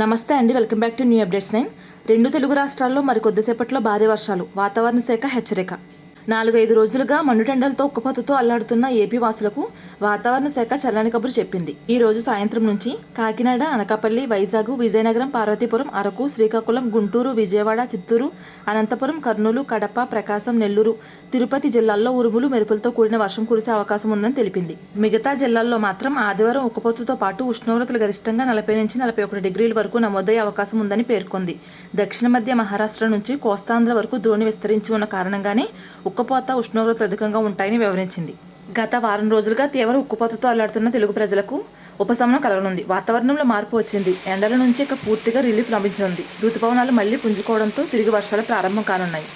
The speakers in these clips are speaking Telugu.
నమస్తే అండి welcome back to new updates nine. రెండు తెలుగు రాష్ట్రాల్లో మరి కొద్దిసేపట్లో భారీ వర్షాలు. వాతావరణ శాఖ హెచ్చరిక. నాలుగైదు రోజులుగా మండుటెండలతో ఉక్కుపోతతో అల్లాడుతున్న ఏపీ వాసులకు వాతావరణ శాఖ చల్లని కబురు చెప్పింది. ఈ రోజు సాయంత్రం నుంచి కాకినాడ అనకాపల్లి వైజాగ్ విజయనగరం పార్వతీపురం అరకు శ్రీకాకుళం గుంటూరు విజయవాడ చిత్తూరు అనంతపురం కర్నూలు కడప ప్రకాశం నెల్లూరు తిరుపతి జిల్లాల్లో ఉరుములు మెరుపులతో కూడిన వర్షం కురిసే అవకాశం ఉందని తెలిపింది. మిగతా జిల్లాల్లో మాత్రం ఆదివారం ఉక్కుపోతతో పాటు ఉష్ణోగ్రతలు గరిష్టంగా నలభై నుంచి నలభై ఒకటి డిగ్రీల వరకు నమోదయ్యే అవకాశం ఉందని పేర్కొంది. దక్షిణ మధ్య మహారాష్ట్ర నుంచి కోస్తాంధ్ర వరకు ద్రోణి విస్తరించి ఉన్న కారణంగానే ఉక్కపోత ఉష్ణోగ్రతలు అధికంగా ఉంటాయని వివరించింది. గత వారం రోజులుగా తీవ్ర ఉక్కుపోతతో అల్లాడుతున్న తెలుగు ప్రజలకు ఉపశమనం కలగనుంది. వాతావరణంలో మార్పు వచ్చింది. ఎండల నుంచి ఇక పూర్తిగా రిలీఫ్ లభించనుంది. ఋతుపవనాలు మళ్ళీ పుంజుకోవడంతో తిరిగి వర్షాలు ప్రారంభం కానున్నాయి.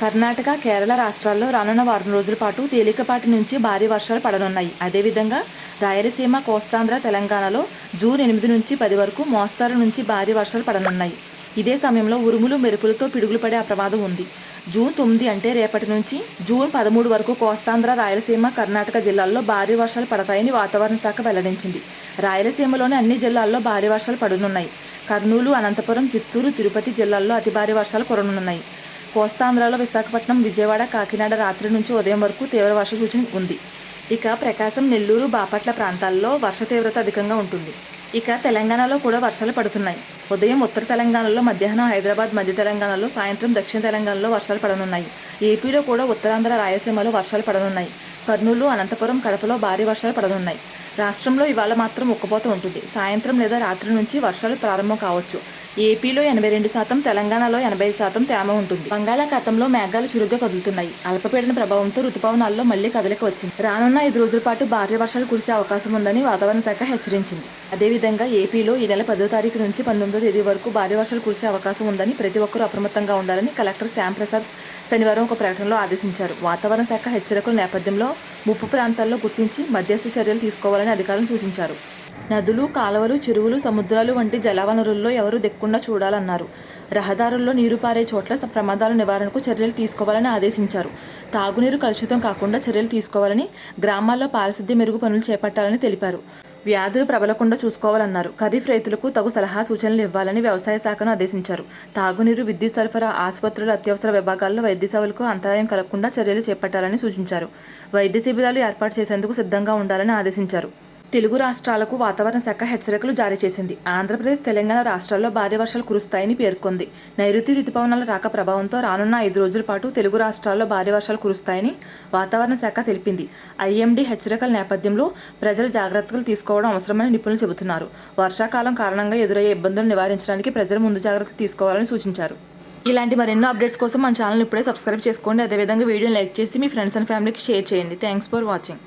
కర్ణాటక కేరళ రాష్ట్రాల్లో రానున్న వారం రోజుల పాటు తేలికపాటి నుంచి భారీ వర్షాలు పడనున్నాయి. అదేవిధంగా రాయలసీమ కోస్తాంధ్ర తెలంగాణలో జూన్ ఎనిమిది నుంచి పది వరకు మోస్తారు నుంచి భారీ వర్షాలు పడనున్నాయి. ఇదే సమయంలో ఉరుములు మెరుపులతో పిడుగులు పడే అప్రమాదం ఉంది. జూన్ తొమ్మిది అంటే రేపటి నుంచి జూన్ పదమూడు వరకు కోస్తాంధ్ర రాయలసీమ కర్ణాటక జిల్లాల్లో భారీ వర్షాలు పడతాయని వాతావరణ శాఖ వెల్లడించింది. రాయలసీమలోని అన్ని జిల్లాల్లో భారీ వర్షాలు పడనున్నాయి. కర్నూలు అనంతపురం చిత్తూరు తిరుపతి జిల్లాల్లో అతి భారీ వర్షాలు కురనున్నాయి. కోస్తాంధ్రలో విశాఖపట్నం విజయవాడ కాకినాడ రాత్రి నుంచి ఉదయం వరకు తీవ్ర వర్ష సూచన ఉంది. ఇక ప్రకాశం నెల్లూరు బాపట్ల ప్రాంతాల్లో వర్ష తీవ్రత అధికంగా ఉంటుంది. ఇక తెలంగాణలో కూడా వర్షాలు పడుతున్నాయి. ఉదయం ఉత్తర తెలంగాణలో మధ్యాహ్నం హైదరాబాద్ మధ్య తెలంగాణలో సాయంత్రం దక్షిణ తెలంగాణలో వర్షాలు పడనున్నాయి. ఏపీలో కూడా ఉత్తరాంధ్ర రాయలసీమలో వర్షాలు పడనున్నాయి. కర్నూలు అనంతపురం కడపలో భారీ వర్షాలు పడనున్నాయి. రాష్ట్రంలో ఇవాళ మాత్రం ఉక్కపోత ఉంటుంది. సాయంత్రం లేదా రాత్రి నుంచి వర్షాలు ప్రారంభం కావచ్చు. ఏపీలో ఎనభై రెండు శాతం తెలంగాణలో ఎనభై శాతం తేమ ఉంటుంది. బంగాళాఖాతంలో మేఘాలు చురుగ్గా కదులుతున్నాయి. అల్పపీడన ప్రభావంతో రుతుపవనాల్లో మళ్ళీ కదలిక వచ్చింది. రానున్న ఐదు రోజుల పాటు భారీ వర్షాలు కురిసే అవకాశం ఉందని వాతావరణ శాఖ హెచ్చరించింది. అదేవిధంగా ఏపీలో ఈ నెల పదో తారీఖు నుంచి పంతొమ్మిదో తేదీ వరకు భారీ వర్షాలు కురిసే అవకాశం ఉందని ప్రతి ఒక్కరూ అప్రమత్తంగా ఉండాలని కలెక్టర్ శ్యాంప్రసాద్ శనివారం ఒక ప్రకటనలో ఆదేశించారు. వాతావరణ శాఖ హెచ్చరికల నేపథ్యంలో ముప్పు ప్రాంతాల్లో గుర్తించి మధ్యస్థ చర్యలు తీసుకోవాలని అధికారులు సూచించారు. నదులు కాలువలు చెరువులు సముద్రాలు వంటి జలవనరుల్లో ఎవరు దిక్కుండా చూడాలన్నారు. రహదారుల్లో నీరు పారే చోట్ల ప్రమాదాల నివారణకు చర్యలు తీసుకోవాలని ఆదేశించారు. తాగునీరు కలుషితం కాకుండా చర్యలు తీసుకోవాలని గ్రామాల్లో పారిశుద్ధ్య మెరుగు పనులు చేపట్టాలని తెలిపారు. వ్యాధులు ప్రబలకుండా చూసుకోవాలన్నారు. ఖరీఫ్ రైతులకు తగు సలహా సూచనలు ఇవ్వాలని వ్యవసాయ శాఖను ఆదేశించారు. తాగునీరు విద్యుత్ సరఫరా ఆసుపత్రులు అత్యవసర విభాగాల్లో వైద్య సేవలకు అంతరాయం కలగకుండా చర్యలు చేపట్టాలని సూచించారు. వైద్య శిబిరాలు ఏర్పాటు చేసేందుకు సిద్ధంగా ఉండాలని ఆదేశించారు. తెలుగు రాష్ట్రాలకు వాతావరణ శాఖ హెచ్చరికలు జారీ చేసింది. ఆంధ్రప్రదేశ్ తెలంగాణ రాష్ట్రాల్లో భారీ వర్షాలు కురుస్తాయని పేర్కొంది. నైరుతి రుతుపవనాల రాక ప్రభావంతో రానున్న ఐదు రోజుల పాటు తెలుగు రాష్ట్రాల్లో భారీ వర్షాలు కురుస్తాయని వాతావరణ శాఖ తెలిపింది. ఐఎండీ హెచ్చరికల నేపథ్యంలో ప్రజలు జాగ్రత్తలు తీసుకోవడం అవసరమని నిపుణులు చెబుతున్నారు. వర్షాకాలం కారణంగా ఎదురయ్యే ఇబ్బందులు నివారించడానికి ప్రజలు ముందు జాగ్రత్తలు తీసుకోవాలని సూచించారు. ఇలాంటి మరెన్నో అప్డేట్స్ కోసం మన ఛానల్ ఇప్పుడే సబ్స్క్రైబ్ చేసుకోండి. అదేవిధంగా వీడియోని లైక్ చేసి మీ ఫ్రెండ్స్ అండ్ ఫ్యామిలీకి షేర్ చేయండి. Thanks for watching.